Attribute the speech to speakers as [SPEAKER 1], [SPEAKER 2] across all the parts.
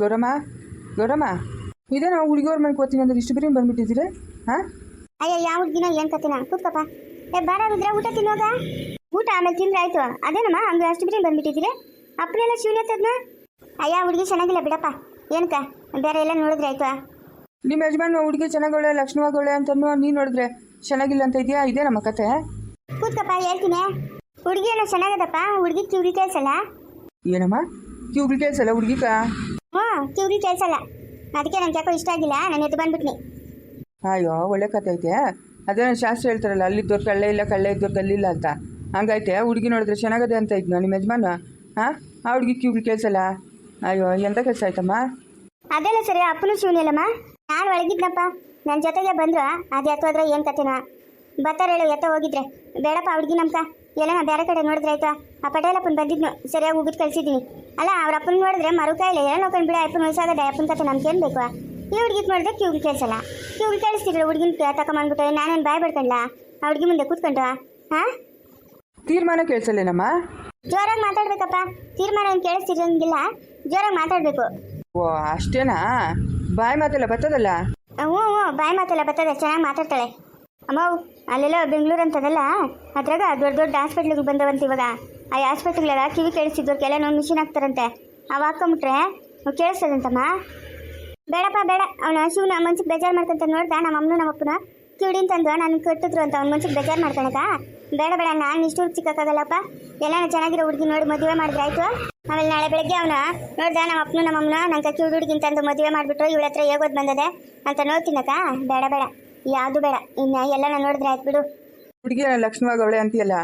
[SPEAKER 1] ಗೌರಮ್ಮ ಗೌರಮ್ಮ ಇದೇನೋ ಹುಡುಗಿಯವ್ರ ಮನೆಗೆ ಓದ್ತೀನಿ ಅಂದ್ರೆ ಇಷ್ಟು ಬಿರಿ ಬಂದ್ಬಿಟ್ಟಿದ್ದೀರಿ? ಹಾಂ?
[SPEAKER 2] ಅಯ್ಯ ಯಾವ ಹುಡುಗಿನ ಏನ್ ಕತ್ತಿನ ಕೂತ್ಕಪ್ಪ. ಏ ಬಾರ ರುದ್ರ ಊಟ ತಿನ್ನೋಗ ಊಟ ಆಮೇಲೆ ತಿಂದ್ರೆ ಆಯ್ತು. ಅದೇನಮ್ಮ ಹಂಗೆ ಅಷ್ಟು ಬಿರಿ ಬಂದ್ಬಿಟ್ಟಿದ್ದೀರಿ? ಅಪ್ಪನೆಲ್ಲ ಶಿವನೇ ತದ್ನ ಅಯ್ಯ ಹುಡುಗಿ ಚೆನ್ನಾಗಿಲ್ಲ ಬಿಡಪ್ಪ. ಏನಕ್ಕ? ಬೇರೆ ಎಲ್ಲ ನೋಡಿದ್ರೆ ಆಯ್ತು?
[SPEAKER 1] ನಿಮ್ಮ ಯಜಮಾನ್ ಹುಡುಗಿ ಚೆನ್ನಾಗವಳೆ ಲಕ್ಷ್ಮವಾಗವಳೆ ಅಂತನೂ ನೀನು ನೋಡಿದ್ರೆ ಚೆನ್ನಾಗಿಲ್ಲ ಅಂತ ಇದೆಯಾ? ಇದೇ ನಮ್ಮ ಕತೆ.
[SPEAKER 2] ಕೂತ್ಕಪ್ಪ ಹೇಳ್ತೀನಿ. ಹುಡುಗಿ ಎಲ್ಲ ಚೆನ್ನಾಗದಪ್ಪ? ಹುಡುಗಿ ಕಿವ್ರಿ ಕೇಳ್ಸಲ್ಲ
[SPEAKER 1] ಏನಮ್ಮ? ಕ್ಯೂಬ್ಲಿ ಕೇಳ್ಸಲ್ಲ ಹುಡುಗಿಕ?
[SPEAKER 2] ಹ್ಞೂ ಕಿವ್ರಿ ಕೇಳಿಸಲ್ಲ ಅದಕ್ಕೆ ನನ್ಗೆ ಯಾಕೋ ಇಷ್ಟ ಆಗಿಲ್ಲ ನಾನು ಎದ್ದು ಬಂದ್ಬಿಟ್ನಿ.
[SPEAKER 1] ಅಯ್ಯೋ ಒಳ್ಳೆ ಕತೆ ಐತೆ. ಅದೇ ಶಾಸ್ತ್ರ ಹೇಳ್ತಾರಲ್ಲ ಅಲ್ಲಿದ್ದವ್ರು ಕಳ್ಳೆ ಇಲ್ಲ ಕಳ್ಳೆ ಇದ್ದವ್ರು ಕಲ್ಲಿಲ್ಲ ಅಂತ. ಹಂಗೈತೆ ಹುಡುಗಿ ನೋಡಿದ್ರೆ ಚೆನ್ನಾಗದೆ ಅಂತ ಇದ್ನು ನಿಮ್ಮ ಯಜಮಾನ ಹಾಂ ಆ ಹುಡುಗಿ ಕ್ಯೂಬ್ಲಿ ಕೇಳಿಸಲ್ಲ ಅಯ್ಯೋ ಎಂಥ ಕೆಲಸ ಆಯ್ತಮ್ಮ?
[SPEAKER 2] ಅದೆಲ್ಲ ಸರಿ ಅಪ್ಪನು ಶಿವನಿಲ್ಲಮ್ಮ ನಾನು ಒಳಗಿದ್ನಪ್ಪ. ನನ್ನ ಜೊತೆಗೆ ಬಂದ್ರು? ಅದು ಎತ್ತೋದ್ರೆ ಏನು ಕತೆನಾ ಬರ್ತಾರೆ ಹೇಳು ಎತ್ತ ಹೋಗಿದ್ರೆ. ಬೇಡಪ್ಪ ಹುಡುಗಿ ನಮ್ಕ. ಎಲ್ಲ ಬೇರೆ ಕಡೆ ನೋಡಿದ್ರೆ ಆಯ್ತಾ? ಆ ಪಟೇಲಪ್ಪನ ಬಂದಿದ್ನು? ಸರಿಯಾಗಿ ಉಗಿದ್ ಕಳ್ಸಿದ್ದೀನಿ. ಅಲ್ಲ ಅವ್ರ ಅಪ್ಪನ ನೋಡಿದ್ರೆ ಮರುಕಾಯಿಲ್ಲ ಏನೋ ನೋಡ್ಕೊಂಡು ಬಿಡ ಅಪ್ಪನ ವಯಸ್ಸಾದ ಅಪ್ಪನ ಕತೆ ನಮ್ಗೆ ಏನು ಬೇಕು? ಈ ಹುಡುಗಿಗೆ ನೋಡಿದ್ರೆ ಕ್ಯೂಗ್ ಕೇಳಿಸಲ್ಲ ಕ್ಯೂಗ್ ಕೇಳಿಸ್ತಿದ್ರು ಹುಡುಗಿನ ತಗೊಂಬಂದ್ಬಿಟ್ಟು ನಾನೇನು ಬಾಯ್ ಬಿಡ್ಕೊಂಡ್ಲ? ಆ ಹುಡುಗಿ ಮುಂದೆ ಕೂತ್ಕೊಂಡು ಹಾಂ
[SPEAKER 1] ತೀರ್ಮಾನ ಕೇಳಿಸಲ್ಲೇನಮ್ಮ
[SPEAKER 2] ಜೋರಾಗಿ ಮಾತಾಡ್ಬೇಕಪ್ಪ. ತೀರ್ಮಾನ ಏನು ಕೇಳಿಸ್ತಿರಂಗಿಲ್ಲ ಜೋರಾಗಿ ಮಾತಾಡಬೇಕು.
[SPEAKER 1] ಓ ಅಷ್ಟೇನಾ? ಬಾಯಿ ಮಾತೆಲ್ಲ ಬರ್ತದಲ್ಲ?
[SPEAKER 2] ಹ್ಞೂ ಹ್ಞೂ ಬಾಯಿ ಮಾತೆಲ್ಲ ಬರ್ತದೆ ಚೆನ್ನಾಗಿ ಮಾತಾಡ್ತಾಳೆ. ಅಮ್ಮ ಅಲ್ಲೆಲ್ಲ ಬೆಂಗಳೂರು ಅಂತದಲ್ಲ? ಅದ್ರಾಗ ದೊಡ್ಡ ದೊಡ್ಡ ಹಾಸ್ಪಿಟ್ಲಿಗೆ ಬಂದವಂತ ಇವಾಗ. ಆ ಹಾಸ್ಪಿಟ್ಲ್ಗಳೆಲ್ಲ ಕಿವಿ ಕೇಳಿಸಿದ್ದವ್ರಿಗೆಲ್ಲ ನಾವು ಮಿಷಿನ್ ಹಾಕ್ತಾರಂತೆ. ಅವು ಹಾಕೊಂಬಿಟ್ರೆ ಕೇಳಿಸ್ತದಂತಮ್ಮ? ಬೇಡಪ್ಪ, ಬೇಡ. ಅವನ ಶಿವನ ಮನ್ಸಿಗೆ ಬೇಜಾರು ಮಾಡ್ಕೊಂತ ನೋಡ್ದ ನಮ್ಮ ಅಮ್ಮನ ನಮ್ಮ ಅಪ್ಪನ. ಕಿವಿಡಿನ ತಂದು ನಾನು ಕಟ್ಟಿದ್ರು ಅಂತ ಅವ್ನ ಮನ್ಸಿಗೆ ಬೇಜಾರು ಮಾಡ್ಕೊಳಕ ಬೇಡ ಬೇಡ ನಾನು ಇಷ್ಟು ಚಿಕ್ಕಾಗಲ್ಲಪ್ಪ ಎಲ್ಲ ಚೆನ್ನಾಗಿರೋ ಹುಡುಗಿ ನೋಡಿ, ಮದುವೆ ಮಾಡಿದ್ರೆ ಆಯಿತು. ಆಮೇಲೆ ನಾಳೆ ಬೆಳಗ್ಗೆ ಅವನ ನೋಡ್ದ ನಮ್ಮ ಅಪ್ಪನು ನಮ್ಮ ಅಮ್ಮನ, ನಂಗೆ ಕಿವಿಡಿ ಹುಡುಗಿನ ತಂದು ಮದುವೆ ಮಾಡಿಬಿಟ್ರು ಇವಳ ಹತ್ರ ಹೇಗೋದು ಬಂದದೆ ಅಂತ ನೋಡ್ತೀನಕ್ಕ ಬೇಡ ಬೇಡ. ಯಾವುದು ಬೇಡ. ಇನ್ನ ಎಲ್ಲ ನಾನು ನೋಡಿದ್ರೆ ಆಯ್ತು ಬಿಡು.
[SPEAKER 1] ಹುಡುಗಿ ಲಕ್ಷ್ಮವಾಗವಳೆ ಅಂತೀಯಲ್ಲ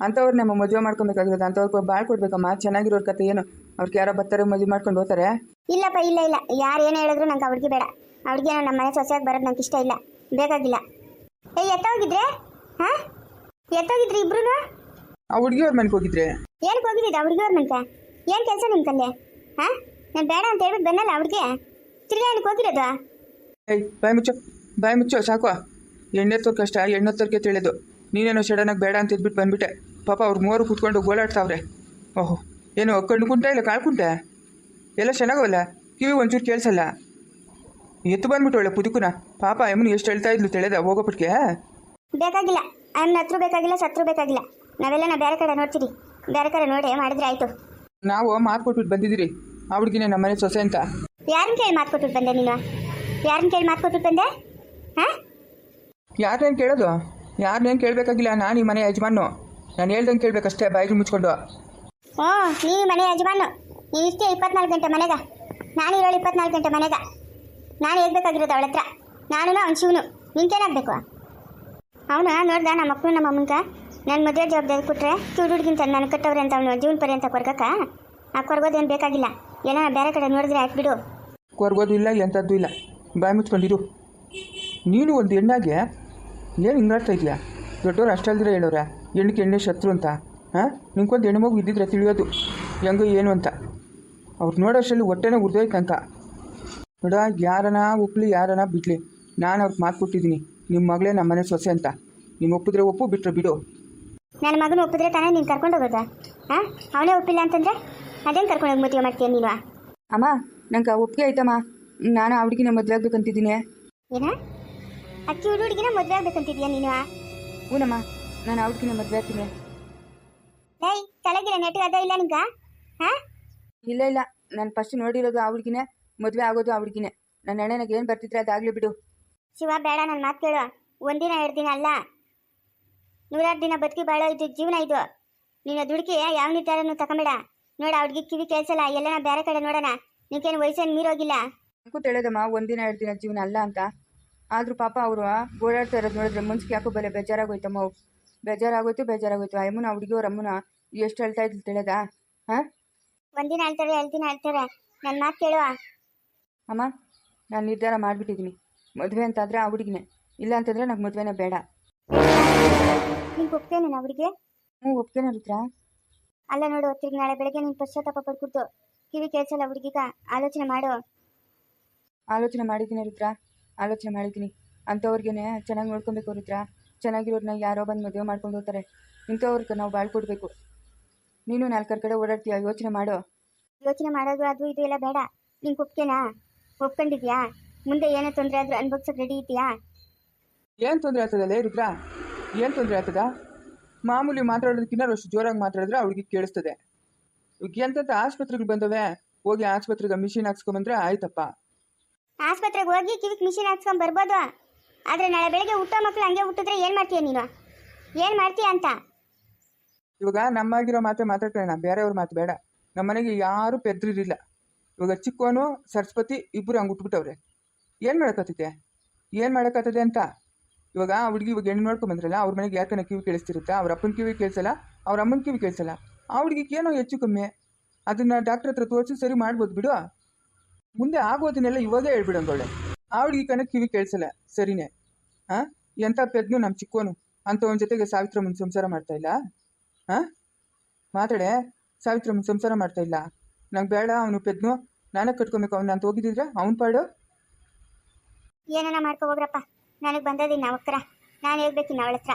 [SPEAKER 1] ಅಂಥವ್ರು ನಮ್ಮ ಮದುವೆ ಮಾಡ್ಕೊಬೇಕಾಗಿರೋದು ಅಂಥವ್ರಿಗೆ ಬಾಳ್ ಕೊಡ್ಬೇಕಮ್ಮ ಚೆನ್ನಾಗಿರೋರ್ ಕತೆ ಏನು? ಅವ್ರಿಗೆ ಯಾರೋ ಬರ್ತಾರೆ ಮದುವೆ ಮಾಡ್ಕೊಂಡು ಹೋಗ್ತಾರೆ?
[SPEAKER 2] ಇಲ್ಲಪ್ಪ ಇಲ್ಲ ಇಲ್ಲ. ಯಾರು ಏನು ಹೇಳಿದ್ರು ನಂಗೆ ಅವ್ರಿಗೆ ಬೇಡ. ಅವ್ರಿಗೆ ನಮ್ಮ ಮನೆ ಸೊಸೆಯಾಗಿ ಬರೋದು ನಂಗೆ ಇಷ್ಟ ಇಲ್ಲ. ಬೇಕಾಗಿಲ್ಲ. ಏ ಎತ್ತೋಗಿದ್ರೆ? ಹಾಂ? ಎತ್ತೋಗಿದ್ರಿ ಇಬ್ರು
[SPEAKER 1] ಆ ಹುಡುಗಿಯವ್ರ ಮನೆಗೆ ಹೋಗಿದ್ರೆ?
[SPEAKER 2] ಏನಕ್ಕೆ ಹೋಗಿದ್ದಿದ್ದ ಅವ್ರಿಗೆ ಅವ್ರ ಮನ್ಕ ಏನು ಕೆಲಸ ನಿಮ್ಮ ಕಲ್ಲೆ? ಹಾಂ? ನಾನು ಬೇಡ ಅಂತ ಹೇಳ್ಬಿಟ್ಟು ಬಂದಲ್ಲ ಅವ್ರಿಗೆ? ತಿರ್ಗಾ ಏನಕ್ಕೆ ಹೋಗಿರೋದು?
[SPEAKER 1] ಏಯ್ ಬಾಯ್ ಮುಚ್ಚು. ಬಾಯ್ ಮುಚ್ಚು ಸಾಕು. ಎಣ್ಣೆತ್ತೋರ್ ಕಷ್ಟ ಎಣ್ಣೆತ್ತೋರ್ಗೆ ತಿಳಿದು. ನೀನೇನೋ ಸಡನ್ನಾಗಿ ಬೇಡ ಅಂತ ಇದ್ಬಿಟ್ಟು ಬಂದ್ಬಿಟ್ಟೆ. ಪಾಪ ಅವ್ರು ಮೂವರು ಕೂತ್ಕೊಂಡು ಗೋಳಾಡ್ತಾವ್ರೆ. ಓಹೋ ಏನು ಕಣ್ಣು ಕುಂಟ ಇಲ್ಲ ಕಾಳ್ಕುಂಟೆ ಕುಂಟ? ಎಲ್ಲ ಚೆನ್ನಾಗವಲ್ಲ ಕಿವಿ ಒಂಚೂರು ಕೇಳಿಸಲ್ಲ? ಎತ್ತು ಬಂದ್ಬಿಟ್ಟು ಒಳ್ಳೆ ಪುದುಕುನ. ಪಾಪ ಎಮ್ಮನು ಎಷ್ಟು ಹೇಳ್ತಾ ಇದ್ಲು ತಿಳಿದ ಹೋಗೋಪಟ್ಗೆ
[SPEAKER 2] ಬೇಕಾಗಿಲ್ಲ. ಅನ್ನ ಹತ್ರ ಬೇಕಾಗಿಲ್ಲ ಸತ್ರು ಬೇಕಾಗಿಲ್ಲ. ನಾವೆಲ್ಲ ನಾ ಬೇರೆ ಕಡೆ ನೋಡ್ತೀರಿ. ಬೇರೆ ಕಡೆ ನೋಡಿ ಮಾಡಿದ್ರೆ ಆಯಿತು.
[SPEAKER 1] ನಾವು ಮಾತು ಕೊಟ್ಬಿಟ್ಟು ಬಂದಿದ್ದೀರಿ. ಆ ಹುಡುಗಿನೇ ನಮ್ಮ ಮನೆ ಸೊಸೆ ಅಂತ.
[SPEAKER 2] ಯಾರನ್ನ ಕೇಳಿ ಮಾತು ಕೊಟ್ಬಿಟ್ಟು ಬಂದೆ ನೀನು? ಯಾರನ್ನ ಕೇಳಿ ಮಾತು ಕೊಟ್ಬಿಟ್ಟು ಬಂದೆ? ಹಾಂ?
[SPEAKER 1] ಯಾರನ್ನೇನು ಕೇಳೋದು? ಯಾರನ್ನೇನು ಕೇಳಬೇಕಾಗಿಲ್ಲ? ನಾನು ಈ ಮನೆ ಯಜಮಾನು ನಾನು ಹೇಳ್ದಂಗೆ ಕೇಳಬೇಕಷ್ಟೇ ಬಾಯಿಗೆ ಮುಚ್ಕೊಂಡು.
[SPEAKER 2] ಓ ನೀ ಮನೆ ಯಜಮಾನು ನೀ ಇಷ್ಟೇ ಇಪ್ಪತ್ನಾಲ್ಕು ಗಂಟೆ ಮನೆಗ. ನಾನು ಇರೋಳು ಇಪ್ಪತ್ನಾಲ್ಕು ಗಂಟೆ ಮನೆಗ. ನಾನು ಹೇಳ್ಬೇಕಾಗಿರೋದು ಅವಳ ಹತ್ರ ನಾನು ಅವ್ನು ಶಿವನು. ನಿಂಕೇನಾಗಬೇಕು ಅವನು ನೋಡ್ದ ನಮ್ಮ ಮಕ್ಕಳು ನಮ್ಮ ಅಮ್ಮನಿಗೆ? ನನ್ನ ಮದುವೆ ಜವಾಬ್ದಾರಿ ಕೊಟ್ಟರೆ ಚೂಡು ಹುಡುಗಿಂತ ನಾನು ಕಟ್ಟವ್ರೆ ಅಂತ ಅವನು ಜೀವನ ಪರ್ಯಂತ ಕೊರ್ಗಕ್ಕ? ಆ ಕೊರ್ಗೋದೇನು ಬೇಕಾಗಿಲ್ಲ. ಏನೋ ಬೇರೆ ಕಡೆ ನೋಡಿದ್ರೆ ಆಯ್ತು ಬಿಡು.
[SPEAKER 1] ಕೊರ್ಗೋದು ಇಲ್ಲ ಎಂಥದ್ದು ಇಲ್ಲ. ಬಾಯಿ ಮುಚ್ಕೊಂಡಿರು. ನೀನು ಒಂದು ಹೆಣ್ಣಾಗೆ? ಏನು ಹಿಂಗಾಡ್ತಾ ಇದೆಯಾ? ದೊಡ್ಡವ್ರು ಅಷ್ಟಲ್ದಿರ ಹೇಳೋರ ಹೆಣ್ಣಿಗೆ ಎಣ್ಣೆ ಶತ್ರು ಅಂತ. ಹಾಂ? ನಿಂಗೊಂದು ಹೆಣ್ಣು ಮಗು ಇದ್ದಿದ್ರೆ ತಿಳಿಯೋದು. ಹೆಂಗೋ ಏನು ಅಂತ. ಅವ್ರು ನೋಡೋಷ್ಟರಲ್ಲಿ ಹೊಟ್ಟೆನೇ ಉರ್ದೋಯ್ತು ಅಂತ. ನೋಡ ಯಾರನ ಒಪ್ಪಲಿ ಯಾರನ ಬಿಡ್ಲಿ ನಾನು ಅವ್ರಿಗೆ ಮಾತು ಕೊಟ್ಟಿದ್ದೀನಿ. ನಿಮ್ಮ ಮಗಳೇ ನಮ್ಮ ಮನೆ ಸೊಸೆ ಅಂತ. ನೀನು ಒಪ್ಪಿದ್ರೆ ಒಪ್ಪು ಬಿಟ್ಟರೆ ಬಿಡು.
[SPEAKER 2] ನನ್ನ ಮಗನ ಒಪ್ಪಿದ್ರೆ ತಾನೇ ನೀನು ಕರ್ಕೊಂಡು ಹೋಗೋದಾ? ಹಾಂ? ಅವನೇ ಒಪ್ಪಿಲ್ಲ ಅಂತಂದ್ರೆ ಅದೇನು ಕರ್ಕೊಂಡು ಹೋಗಿ ಮದುವೆ ಮಾಡ್ತೀಯ ನೀನು?
[SPEAKER 3] ಅಮ್ಮ ನಂಗೆ ಒಪ್ಪಿಗೆ ಆಯ್ತಮ್ಮ. ನಾನು ನಮ್ಮ ಮದುವೆ ಆಗ್ಬೇಕಂತಿದ್ದೀನಿ.
[SPEAKER 2] ಏನ? ಅಕ್ಕಿ ಹುಡು ಹುಡುಗಿನ ಮದುವೆ ಆಗ್ಬೇಕಂತಿದ್ಯಾ ನೀನು
[SPEAKER 3] ಹೂನಮ್ಮ ನಾನು ಆ ಹುಡುಗಿನ ಮದುವೆ ಆಗ್ತೀನಿ.
[SPEAKER 2] ಏಯ್ ತಲೆಗಿಲ್ಲ ನೆಟ್ಟಿಗೆ ಅದ ಇಲ್ಲ ನಿಂಗ ಹಾಂ?
[SPEAKER 3] ಇಲ್ಲ ಇಲ್ಲ. ನಾನು ಫಸ್ಟ್ ನೋಡಿರೋದು ಆ ಹುಡುಗಿನೇ ಮದುವೆ ಆಗೋದು ಆ ಹುಡುಗಿನೇ ನನ್ನ ಅಣ್ಣನಿಗೆ ಏನು ಬರ್ತಿದ್ರೆ ಅದಾಗಲಿ ಬಿಡು.
[SPEAKER 2] ಶಿವ ಬೇಡ ನನ್ನ ಮಾತು ಕೇಳು. ಒಂದಿನ ಎರಡು ದಿನ ಅಲ್ಲ? ನೂರಾರು ದಿನ ಬದುಕಿ ಬಾಳೋ ಇದು ಜೀವನ ಇದು. ನೀನು ದುಡುಕಿ ಯಾವ ನಿರ್ಧಾರನೂ ತಗೊಂಬೇಡ. ನೋಡ ಹುಡುಗಿ ಕಿವಿ ಕೇಳಿಸಲ್ಲ ಎಲ್ಲನ ಬೇರೆ ಕಡೆ ನೋಡೋಣ. ನಿನ್ಕೇನು ವಯಸ್ಸೇನು ಮೀರೋಗಿಲ್ಲ?
[SPEAKER 3] ನನಗೂ ತಿಳಿದಮ್ಮ ಒಂದಿನ ಎರಡು ದಿನ ಜೀವನ ಅಲ್ಲ ಅಂತ. ಆದರೂ ಪಾಪ ಅವರು ಓಡಾಡ್ತಾ ಇರೋದು ನೋಡಿದ್ರೆ ಮನ್ಸಿಗೆ ಯಾಕೋ ಬೆಲೆ ಬೇಜಾರಾಗೋಯ್ತಮ್ಮ ಬೇಜಾರಾಗೋಯ್ತು ಬೇಜಾರಾಗೋಯ್ತು. ಅಮ್ಮನ ಹುಡುಗಿ ಅವ್ರ ಅಮ್ಮನ? ಎಷ್ಟು ಹೇಳ್ತಾ ಇದ್ಲು ತಿಳಿದ? ಹಾಂ?
[SPEAKER 2] ಒಂದಿನ ಹೇಳ್ತಾರೆ ಎರಡು ದಿನ ಹೇಳ್ತಾರೆ ನನ್ನ ಮಾತು ಕೇಳುವ?
[SPEAKER 3] ಅಮ್ಮ ನಾನು ನಿರ್ಧಾರ ಮಾಡಿಬಿಟ್ಟಿದ್ದೀನಿ. ಮದುವೆ ಅಂತಾದರೆ ಆ ಹುಡುಗಿನೇ. ಇಲ್ಲ ಅಂತಂದರೆ ನಂಗೆ ಮದುವೆನೇ ಬೇಡ.
[SPEAKER 2] ನಿಂಗೆ ಒಪ್ತೇನೆ ಅವರಿಗೆ
[SPEAKER 3] ಹ್ಞೂ ಒಪ್ತೇನೆ ರುದ್ರ
[SPEAKER 2] ಅಲ್ಲ ನೋಡು ತಿರ್ಗಿ ನಾಳೆ ಬೆಳಗ್ಗೆ ನೀನು ಪಶ್ಚಾತ್ತಾಪ ಪಡ್ಕೊಡ್ತು ಕಿವಿ ಕೇಳಿಸಲ್ಲ ಹುಡುಗಿಗ. ಆಲೋಚನೆ ಮಾಡು.
[SPEAKER 3] ಆಲೋಚನೆ ಮಾಡಿದ್ದೀನಿ ರುದ್ರ ಆಲೋಚನೆ ಮಾಡಿದ್ದೀನಿ. ಅಂಥವ್ರಿಗೇನೆ ಚೆನ್ನಾಗಿ ನೋಡ್ಕೊಬೇಕು ರುದ್ರ. ಚೆನ್ನಾಗಿರೋರ್ನ ಯಾರೋ ಬಂದು ಮದುವೆ ಮಾಡ್ಕೊಂಡು ಹೋಗ್ತಾರೆ. ಇಂಥವ್ರಿಗೆ ನಾವು ಬಾಳ್ಕೊಡ್ಬೇಕು ನೀನು ನಾಲ್ಕರ ಕಡೆ ಓಡಾಡ್ತೀಯ? ಯೋಚನೆ ಮಾಡು.
[SPEAKER 2] ಯೋಚನೆ ಮಾಡೋದು ಅದು ಇದು ಎಲ್ಲ ಬೇಡ. ನಿಂಗೆ ಒಪ್ಕೇನಾ ಒಪ್ಕೊಂಡಿದ್ಯಾ? ಮುಂದೆ ಏನೇ ತೊಂದರೆ ಆದ್ರೂ ಅನ್ಭವಿಸೋಕೆ ರೆಡಿ ಇದೆಯಾ
[SPEAKER 1] ಏನು ತೊಂದರೆ ಆಗ್ತದಲ್ಲ ರುದ್ರ? ಏನು ತೊಂದರೆ ಆಗ್ತದ? ಮಾಮೂಲಿ ಮಾತಾಡೋದಕ್ಕಿಂತ ಅಷ್ಟು ಜೋರಾಗಿ ಮಾತಾಡಿದ್ರೆ ಅವ್ಳಿಗೆ ಕೇಳಿಸ್ತದೆ. ಎಂತ ಆಸ್ಪತ್ರೆಗಳು ಬಂದವೆ? ಹೋಗಿ ಆಸ್ಪತ್ರೆಗೆ ಮಿಷಿನ್ ಹಾಕ್ಸ್ಕೊಂಬಂದ್ರೆ ಆಯ್ತಪ್ಪ.
[SPEAKER 2] ಆಸ್ಪತ್ರೆಗೆ ಹೋಗಿ ಕಿವಿಗೆ ಮಿಷಿನ್ ಹಾಕ್ಸ್ಕೊಂಡು ಬರ್ಬೋದು. ಆದರೆ ನಾಳೆ ಬೆಳಗ್ಗೆ ಹುಟ್ಟೋ ಮಕ್ಕಳು ಹಂಗೆ ಹುಟ್ಟಿದ್ರೆ ಏನು ಮಾಡ್ತೀಯ ನೀನು? ಏನು ಮಾಡ್ತೀಯ ಅಂತ?
[SPEAKER 1] ಇವಾಗ ನಮ್ಮಾಗಿರೋ ಮಾತೇ ಮಾತಾಡ್ಕೊಳ್ಳೋಣ ಬೇರೆಯವ್ರ ಮಾತು ಬೇಡ. ನಮ್ಮ ಮನೆಗೆ ಯಾರೂ ಪೆದ್ರಿರಿಲ್ಲ ಇವಾಗ ಚಿಕ್ಕವನು, ಸರಸ್ವತಿ ಇಬ್ಬರು ಹಂಗೆ ಉಟ್ಬಿಟ್ಟವ್ರೆ. ಏನು ಮಾಡೋಕ್ಕತ್ತೈತೆ ಏನು ಮಾಡೋಕ್ಕತ್ತದೆ ಅಂತ? ಇವಾಗ ಆ ಹುಡುಗಿ ಇವಾಗ ಹೆಣ್ಣು ನೋಡ್ಕೊಂಬಂದ್ರಲ್ಲ ಅವ್ರ ಮನೆಗೆ ಯಾಕನ ಕಿವಿ ಕೇಳಿಸ್ತಿರುತ್ತೆ? ಅವ್ರ ಅಪ್ಪನ ಕಿವಿ ಕೇಳಿಸಲ್ಲ, ಅವ್ರ ಅಮ್ಮನ ಕಿವಿ ಕೇಳಿಸಲ್ಲ. ಆ ಹುಡುಗಿಗೆ ಏನೋ ಹೆಚ್ಚು ಕಮ್ಮಿ. ಅದನ್ನು ಡಾಕ್ಟ್ರ್ ಹತ್ರ ತೋರಿಸಿ ಸರಿ ಮಾಡ್ಬೋದು ಬಿಡು. ಮುಂದೆ ಆಗೋದನ್ನೆಲ್ಲ ಇವಾಗೇ ಹೇಳ್ಬಿಡಂಗವಳೆ ಆ ಹುಡುಗಿ ಕಣ ಕಿವಿ ಕೇಳಿಸಲ್ಲ. ಸರಿನೇ. ಹಾಂ ಎಂಥ ಪೆದ್ನು ನಮ್ಮ ಚಿಕ್ಕೋನು? ಅಂಥವನ ಜೊತೆಗೆ ಸಾವಿತ್ರಮ್ಮನ ಸಂಸಾರ ಮಾಡ್ತಾ ಇಲ್ಲ? ಹಾಂ ಮಾತಾಡೆ ಸಾವಿತ್ರಮ್ಮನ ಸಂಸಾರ ಮಾಡ್ತಾ ಇಲ್ಲ? ನಂಗೆ ಬೇಡ ಅವನು ಪೆದ್ನು. ನಾನೇ ಕಟ್ಕೊಬೇಕು. ಅವ್ನು ಅಂತ ಹೋಗಿದ್ದಿದ್ರೆ ಅವ್ನು ಪಾಡು.
[SPEAKER 2] ಏನನ ಮಾಡ್ಕೊ ಹೋಗ್ರಪ್ಪ. ನನಗೆ ಬಂದದಿನ ಹತ್ರ ನಾನು ಹೇಳ್ಬೇಕಿನ್ನ ಅವಳ ಹತ್ರ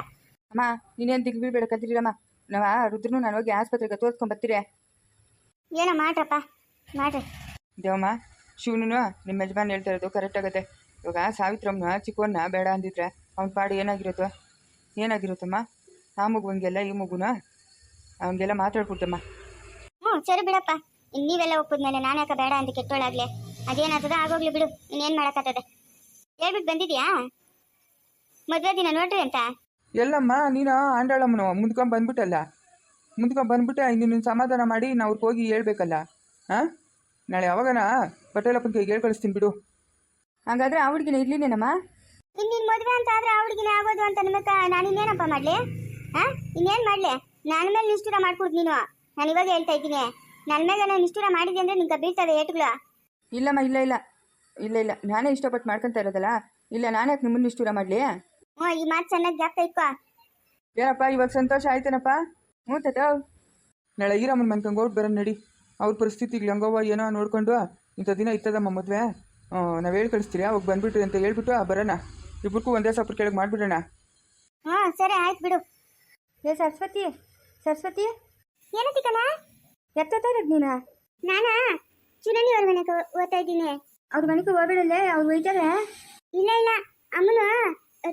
[SPEAKER 3] ಅಮ್ಮ ನೀನೇನು ದಿಗ್ ಬೀಳ್ಬೇಡ ಅಮ್ಮ ನಾವ ರುದ್ರನು ನಾನು ಹೋಗಿ ಆಸ್ಪತ್ರೆಗೆ ತೋರಿಸ್ಕೊಂಡ್ ಬರ್ತೀರಿ.
[SPEAKER 2] ಏನೋ ಮಾಡ್ರಪ್ಪ. ಮಾಡ್ರಿ.
[SPEAKER 3] ದೇವಮ್ಮ ಶಿವನು ನಿಮ್ಮ ಯಜಮಾನ್ ಹೇಳ್ತಾ ಇರೋದು ಕರೆಕ್ಟ್ ಆಗುತ್ತೆ. ಇವಾಗ ಸಾವಿತ್ರಮ್ಮನ ಚಿಕ್ಕವನ್ನ ಬೇಡ ಅಂದಿದ್ರೆ ಅವ್ನ ಪಾಡು ಏನಾಗಿರುತ್ತೋ? ಏನಾಗಿರುತ್ತಮ್ಮ? ಆ ಮಗುವಂಗೆಲ್ಲ ಈ ಮಗುನ ಅವನಿಗೆಲ್ಲ ಮಾತಾಡ್ಬಿಡ್ತಮ್ಮ.
[SPEAKER 2] ಹ್ಞೂ ಸರಿ ಬಿಡಪ್ಪ. ಇನ್ನು ನೀವೆಲ್ಲ ಒಪ್ಪಿದ್ಮೇಲೆ ನಾನು ಯಾಕೆ ಬೇಡ ಅಂತ ಕೆಟ್ಟೋಳಾಗ್ಲೆ? ಅದೇನಾಗ್ತದ ಆಗೋಗ್ಲಿ ಬಿಡು. ಇನ್ನೇನು ಮಾಡೋಕ್ಕಾಗ್ತದೆ? ಹೇಳ್ಬಿಟ್ಟು ಬಂದಿದ್ಯಾ? ಮದುವೆ ದಿನ ನೋಡ್ರಿ ಅಂತ?
[SPEAKER 1] ಎಲ್ಲಮ್ಮ ನೀನು ಆಂಡಾಳಮ್ಮನು ಮುಂದ್ಕೊಂಡ್ ಬಂದ್ಬಿಟ್ಟಲ್ಲ? ಮುಂದ್ಕೊಂಡ್ ಬಂದ್ಬಿಟ್ಟೆ ನಿನ್ನ ಸಮಾಧಾನ ಮಾಡಿ ನಾವು ಅವ್ರಿಗೆ ಹೋಗಿ ಹೇಳ್ಬೇಕಲ್ಲ? ಹಾಂ ನಾಳೆ ಯಾವಾಗನ? ಪಟೇಲಪ್ಪನ ಕೈಗೆ ಹೇಳಿ ಕಳಿಸ್ತೀನಿ ಬಿಡು.
[SPEAKER 3] ಹಂಗಾದ್ರೆ ಆ ಹುಡುಗಿನ ಇರ್ಲಿನೇನಮ್ಮ
[SPEAKER 2] ಇನ್ನಿನ್ ಮದುವೆ ಅಂತ ಆದ್ರೆ ಹುಡುಗಿನ ಆಗೋದು ಅಂತ ನಿಮ್ಮ ನಾನು ಇನ್ನೇನಪ್ಪ ಮಾಡ್ಲಿ? ಹಾ ಇನ್ನೇನ್ ಮಾಡ್ಲಿ? ನನ್ನ ಮೇಲೆ ನಿಷ್ಠುರ ಮಾಡ್ಕೊಡ್ ನೀನು. ನಾನು ಇವಾಗ ಹೇಳ್ತಾ ಇದ್ದೀನಿ. ನನ್ನ ಮೇಲೆ ನಾನು ನಿಷ್ಠುರ ಮಾಡಿದೆ ಅಂದ್ರೆ ನಿಂಗೆ ಬೀಳ್ತದೆ ಏಟುಗಳು.
[SPEAKER 3] ಇಲ್ಲಮ್ಮ ಇಲ್ಲ ಇಲ್ಲ. ಇಲ್ಲ ಇಲ್ಲ. ನಾನೇ ಇಷ್ಟಪಟ್ಟು ಮಾಡ್ಕೊಂತ ಇರೋದಲ್ಲ. ಇಲ್ಲ ನಾನೇ ಯಾಕೆ ನಿಮ್ಮನ್ನ ಇಷ್ಟೂರ ಮಾಡಲಿ?
[SPEAKER 2] ಹ್ಞೂ ಈ ಮಾತು ಚೆನ್ನಾಗಿ ಜಾಗ್ತಾ ಇಕ್ಕೋ
[SPEAKER 1] ಏನಪ್ಪ ಇವಾಗ ಸಂತೋಷ ಆಯ್ತೇನಪ್ಪ?
[SPEAKER 3] ಹ್ಞೂ ತತ
[SPEAKER 1] ನಾಳೆ ಈರಮ್ಮನ ಮನ್ಕಂಗೆ ಹೋಗಿ ಬರೋಣ ನಡಿ. ಅವ್ರ ಪರಿಸ್ಥಿತಿಗೆ ಹೆಂಗವ್ವ ಏನೋ ನೋಡ್ಕೊಂಡು. ಇಂಥ ದಿನ ಇತ್ತದಮ್ಮ ಮದುವೆ? ನಾವು ಹೇಳಿ ಕಳಿಸ್ತೀರಿ ಅವಾಗ ಬಂದ್ಬಿಟ್ರಿ ಅಂತ ಹೇಳ್ಬಿಟ್ಟು ಬರೋಣ. ಇಬ್ಬರಿಗೂ ಒಂದೇ ಸಪ್ರ ಕೆಳಗೆ ಮಾಡಿಬಿಡೋಣ.
[SPEAKER 2] ಹಾಂ ಸರಿ ಆಯ್ತು ಬಿಡು.
[SPEAKER 3] ಏ ಸರಸ್ವತಿ ಸರಸ್ವತಿ?
[SPEAKER 2] ಏನತ್ತಿಕನ
[SPEAKER 3] ಎತ್ತೋತಾ ಇರೋದು ನೀನು?
[SPEAKER 2] ನಾನಾ? ಚುನಾನಿ ಅವ್ರ ಮನೆಗೆ ಓದ್ತಾ ಇದ್ದೀನಿ.
[SPEAKER 3] ಅವ್ರ ಮನೆಗೆ ಹೋಗ್ಬಿಡಲ್ಲೇ ಅವ್ರು ಒಯ್ತಾರೆ
[SPEAKER 2] ಇಲ್ಲ ಇಲ್ಲ. ಅಮ್ಮನ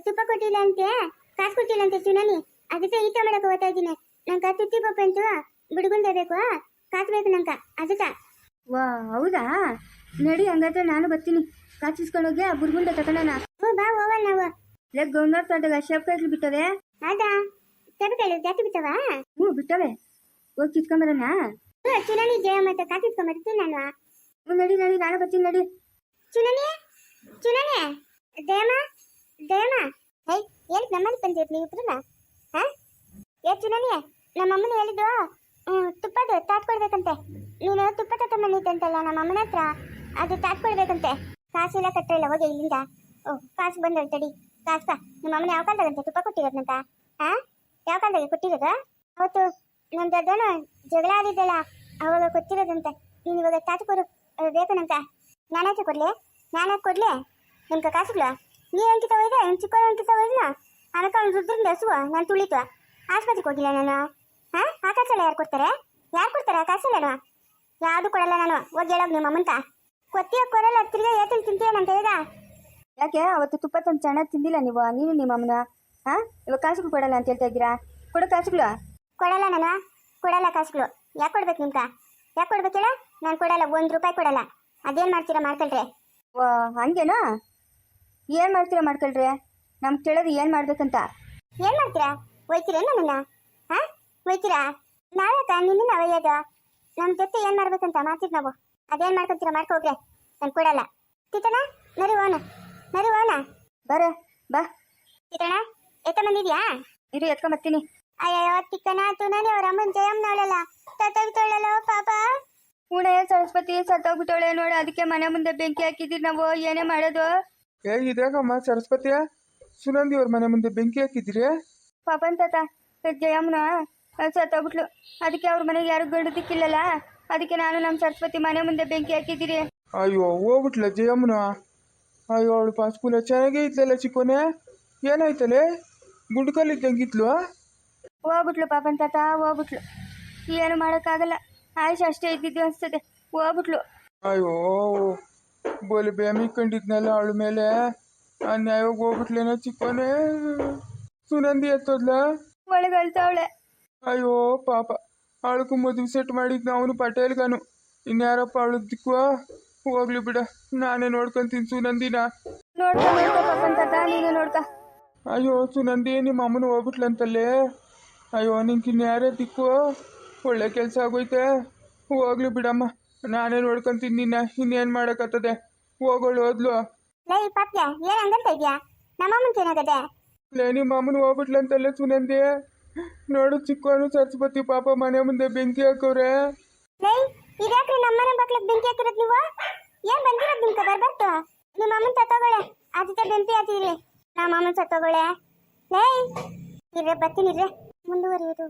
[SPEAKER 2] ತುಪ್ಪ ಕೊಟ್ಟಿಲ್ಲ ಅಂತೆ ಕಾಸು ಕೊಟ್ಟಿಲ್ಲ ಅಂತೆ ಚುನಾನಿ ಅದಕ್ಕೆ ಈಟ ಮಾಡಕ್ಕೆ ಓದ್ತಾ ಇದ್ದೀನಿ. ನಂಗೆ ತುತ್ತಿ ಪಪ್ಪ ಅಂತೂ ಬಿಡ್ಗುಂದೆ ಬೇಕು ಕಾಸು ಬೇಕು ನಂಗೆ ಅದಕ್ಕೆ.
[SPEAKER 3] ವಾ ಹೌದಾ? ನಡಿ ಹಂಗಾದ್ರೆ ನಾನು ಬರ್ತೀನಿ. ಕಾಚಿಸ್ಕೊಂಡೋಗಿ ಆ ಬುರ್ಗುಂಡ ತಗೊಂಡೋಣ.
[SPEAKER 2] ಓ ಬಾ ಹೋಗೋಣ ನಾವು.
[SPEAKER 3] ಗೌಂಡರ್ ತೋಟದಾಗ ಶೇಪ್ ಕೈಲಿ ಬಿಟ್ಟವೆ
[SPEAKER 2] ಹೌದಾ? ಕೈಲಿ ಜಾತಿ ಬಿತ್ತವ
[SPEAKER 3] ಹ್ಞೂ ಬಿಟ್ಟವೆ ಹೋಗಿ ಕಿತ್ಕೊಂಬರೋಣ
[SPEAKER 2] ಚುನನಿ ಜಯ ಮತ್ತೆ ಕಾತಿಸ್ಕೊಂಬರ್ತೀನಿ ನಾನು
[SPEAKER 3] ಹ್ಞೂ ನಡಿ ನಡಿ ನಾನು ಬರ್ತೀನಿ ನಡಿ.
[SPEAKER 2] ಚುನನಿ ಚುನನಿ ದೇಮ? ದೇಮ? ಹೇ ಏನಕ್ಕೆ ನಮ್ಮಲ್ಲಿ ಬಂದಿರ್ ನೀವು ಇಬ್ರನ್ನ ಹಾ? ಏ ಚುನನಿ ನಮ್ಮ ಅಮ್ಮನ ಹೇಳಿದ್ದು ತುಪ್ಪದ ತಾಟ್ ಕೊಡ್ಬೇಕಂತೆ. ನೀನು ತುಪ್ಪ ತಗೊಂಬಂದಿತ್ತಂತಲ್ಲ ನಮ್ಮ ಅಮ್ಮನ ಹತ್ರ. ಅದು ತಾಟ್ ಇಲ್ಲ ಕಾಸೆಲ್ಲ ಕಟ್ಟಿಲ್ಲ ಹೋಗಿ ಇಲ್ಲಿಂದ. ಓ, ಕಾಸು ಬಂದಳು ತಡಿ. ಕಾಸು ನಮ್ಮ ಅಮ್ಮನ ಯಾವ ಕಾಲದಾಗಂತೆ ತುಪ್ಪ ಕೊಟ್ಟಿರೋದಂತ ಹಾ ಯಾವ ಕಾಲದಾಗ ಕೊಟ್ಟಿರೋದು? ಅವತ್ತು ನಮ್ಮ ದೊಡ್ಡವನು ಜಗಳ ಆದಿದ್ದಲ್ಲ ಅವಾಗ ಕೊಟ್ಟಿರೋದಂತೆ. ನೀನು ಇವಾಗ ತಾತು ಕೊಡು. ಅದು ಬೇಕು ನಂತ ನಾನಾಚೆ ಕೊಡ್ಲಿ? ನಾನಾಚೆ ಕೊಡ್ಲಿ? ನಿಮ್ಗೆ ಕಾಸುಗಳು? ನೀ ಅಂಕಿತ ತಗೋಯ್ದ ನಿಮ್ಮ ಚಿಕ್ಕ ಅಂಕಿತ ಒಯ್ದ ಆಮೇಲೆ ಅವ್ನು ರುದ್ರಿಂದ ಹಸುವ, ನಾನು ತುಳಿತು ಆಸ್ಪತ್ರೆಗೆ ಹೋಗಿಲ್ಲ ನಾನು. ಹಾಂ ಆ ಕಾಸೆಲ್ಲ ಯಾರು ಕೊಡ್ತಾರೆ? ಯಾರು ಕೊಡ್ತಾರೆ ಆ ಕಾಸೆಲ್ಲ ಯಾವುದು ಕೊಡಲ್ಲ ನಾನು. ಹೋಗಿ ಹೇಳೋದು ನಿಮ್ಮ ಅಮ್ಮಂತ. ಕೊತ್ತಿಯ ಕೊರಲ್ಲ ತಿರ್ಗಾ ಏತಲ್ ತಿಂತೀಯ ಅಂತ ಹೇಳಿದ?
[SPEAKER 3] ಯಾಕೆ? ಅವತ್ತು ತುಪ್ಪ ತಂದು ಚೆನ್ನಾಗಿ ತಿಂದಿಲ್ಲ ನೀವು? ನೀನು ನಿಮ್ಮ ಅಮ್ಮನ ಹಾಂ ಇವಾಗ ಕಾಸುಗಳು ಕೊಡಲ್ಲ ಅಂತ ಹೇಳ್ತಾ ಇದ್ದೀರಾ? ಕೊಡೋ ಕಾಸುಗಳು?
[SPEAKER 2] ಕೊಡಲ್ಲ ನಾನು. ಕೊಡಲ್ಲ ಕಾಸುಗಳು. ಯಾಕೆ ಕೊಡ್ಬೇಕು ನಿಮ್ಕ ಯಾಕೆ ಕೊಡ್ಬೇಕು ಹೇಳ? ನಾನು ಕೊಡಲ್ಲ ಒಂದು ರೂಪಾಯಿ ಕೊಡಲ್ಲ. ಅದೇನು ಮಾಡ್ತೀರಾ ಮಾಡ್ಕೊಳ್ರಿ.
[SPEAKER 3] ಓ ಹಂಗೇನಾ? ಏನು ಮಾಡ್ತೀರಾ ಮಾಡ್ಕೊಳ್ರಿ? ನಮ್ಗೆ ಕೇಳೋದು ಏನು ಮಾಡ್ಬೇಕಂತ?
[SPEAKER 2] ಏನು ಮಾಡ್ತೀರಾ? ಒಯ್ತೀರೇನು ನನ್ನ ಹಾಂ ಒಯ್ತೀರಾ? ನಾವ್ಯಾಕ? ನಿನ್ನ ಒಯ್ಯೋದು? ನಮ್ ಜೊತೆ ಏನ್ ಮಾಡ್ಬೇಕಂತ ಮಾತಿದ್ ನಾವು. ಅದೇನ್ ಮಾಡ್ಕೊಂತೀರ ಮಾಡ್ಕೋಗ್ರೆ ನಾನು ಕೊಡಲ್ಲ ತಿತಣ ನರಿ ಓನ ನರಿ ಓನ
[SPEAKER 3] ಬರು ಬಾ.
[SPEAKER 2] ತಿತಣ ಎತ್ತ ಬಂದಿದ್ಯಾ
[SPEAKER 3] ಇರು ಎತ್ಕೊಂಬರ್ತೀನಿ.
[SPEAKER 2] ಅಯ್ಯೋ ತಿಕ್ಕನ ತುನಾನಿ ಅವ್ರ ಜಯಮ್ ಜಯಮ್ಮನವಳಲ್ಲ ತತ್ತೋಗ್ತವಳಲ್ಲ ಪಾಪ.
[SPEAKER 3] ಪುಣೆ ಸರಸ್ವತಿ ಸತ್ತೋಗ್ಬಿಟ್ಟವಳೆ ನೋಡಿ. ಅದಕ್ಕೆ ಮನೆ ಮುಂದೆ ಬೆಂಕಿ ಹಾಕಿದ್ದೀರಿ ನಾವು. ಏನೇ ಮಾಡೋದು?
[SPEAKER 1] ಏ ಸರಸ್ವತಿಯ? ಸುನಂದಿ ಅವ್ರ ಮನೆ ಮುಂದೆ ಬೆಂಕಿ ಹಾಕಿದ್ದೀರಿ?
[SPEAKER 3] ಪಾಪನ್ ತಾತ ಜಯಮ್ಮನ ಸತ್ತೋಗ್ಬಿಟ್ಲು ಅದಕ್ಕೆ ಅವ್ರ ಮನೆಗೆ ಯಾರು ಗಂಡು ದಿಕ್ಕಿಲ್ಲಲ್ಲ ಅದಕ್ಕೆ ನಾನು ನಮ್ಮ ಸರಸ್ವತಿ ಮನೆ ಮುಂದೆ ಬೆಂಕಿ ಹಾಕಿದ್ದೀರಿ.
[SPEAKER 1] ಅಯ್ಯೋ ಹೋಗ್ಬಿಟ್ಲ ಜಯಮ್ಮನ? ಅಯ್ಯೋ ಅವಳು ಪಾಸ್ಕೂಲ ಚೆನ್ನಾಗೇ ಇತ್ತಲ್ಲ ಚಿಕ್ಕೋನೆ? ಏನಾಯ್ತಲೆ? ಗುಂಡ್ಕಲ್ಲಿದ್ದಂಗಿತ್ಲು
[SPEAKER 3] ಹೋಗ್ಬಿಟ್ಲು ಪಾಪನ್ ತಾತ ಹೋಗ್ಬಿಟ್ಲು. ಏನು ಮಾಡೋಕ್ಕಾಗಲ್ಲ. ಆಯುಷ್ ಅಷ್ಟೇ ಇದ್ದಿದ್ದು ಅನ್ಸ್ತದೆ. ಹೋಗ್ಬಿಟ್ಲು.
[SPEAKER 1] ಅಯ್ಯೋ ಬೋಲಿ ಬೇಮಿ ಕಂಡಿದ್ನಲ್ಲ ಅವಳ ಮೇಲೆ. ಅನ್ಯಾಯವಾಗಿ ಹೋಗ್ಬಿಟ್ಲೇನೋ ಚಿಕ್ಕೋನೆ? ಸುನಂದಿ ಎತ್ತೋದ್ಲ?
[SPEAKER 2] ಒಳಗೆ ಅಳ್ತಾವಳೆ.
[SPEAKER 1] ಅಯ್ಯೋ ಪಾಪ. ಅವಳಕ್ಕೂ ಮದುವೆ ಸೆಟ್ ಮಾಡಿದ್ನ. ಅವನು ಪಟೇಲ್ಗನು. ಇನ್ಯಾರಪ್ಪ ಅವಳು ದಿಕ್ಕುವ ಹೋಗ್ಲಿ ಬಿಡ. ನಾನೇ ನೋಡ್ಕೊಂತೀನಿ ಸುನಂದಿನ. ಅಯ್ಯೋ ಸುನಂದಿ ನಿಮ್ಮ ಅಮ್ಮನ ಹೋಗ್ಬಿಟ್ಲಂತಲ್ಲೇ. ಅಯ್ಯೋ ನಿಂಗೆ ಇನ್ಯಾರೇ ದಿಕ್ಕು? ಒಳ್ಳೆ ಕೆಲಸ ಆಗೋಯ್ತೆ. ಹೋಗ್ಲಿ ಬಿಡಮ್ಮ. ನಾನೇ ನೋಡ್ಕೊಂತೀನಿ ನಿನ್ನ. ಇನ್ನೇನ್ ಮಾಡಕತ್ತದೆ ಹೋಗೋಳು ಹೋದ್ಲು.
[SPEAKER 2] ಲೈ ಪಾಪ್ಯ ಹಂಗಂತ ಇದ್ಯಾ? ಏನಾಗದೆ
[SPEAKER 1] ಲೇ ನಿಮ್ಮ ಅಮ್ಮನ ಹೋಗ್ಬಿಟ್ಲಂತಲ್ಲೇ ಸುನಂದಿ. ನೋಡು ಚಿಕ್ಕವನು ಸರಸ್ವತಿ ಪಾಪ ಮನೆ ಮುಂದೆ ಬೆಂಕಿ ಹಾಕೋರೆ
[SPEAKER 2] ಲೇ ಇದ್ಯಾಕ್ರಿ ನಮ್ಮನೆ ಬಾಕ್ಲಕ್ ಬೆಂಕಿ ಹಾಕಿರೋದ್ ನೀವು? ಏನ್ ಬಂದಿರೋದ್ ನಿಮ್ಗೆ? ಬರ್ಬಾರ್ದು ನಿಮ್ಮ ಅಮ್ಮನ ಸತ್ತೋಗಳೆ. ಆದಿತ್ಯ ಬೆಂಕಿ ಹಾಕಿದ್ರಿ ನಮ್ಮ ಅಮ್ಮನ ಸತ್ತೋಗಳೆ. ಲೇ, ಇರ್ರೆ, ಬರ್ತೀನಿ ಇರ್ರೆ. ಮುಂದುವರಿಯೋದು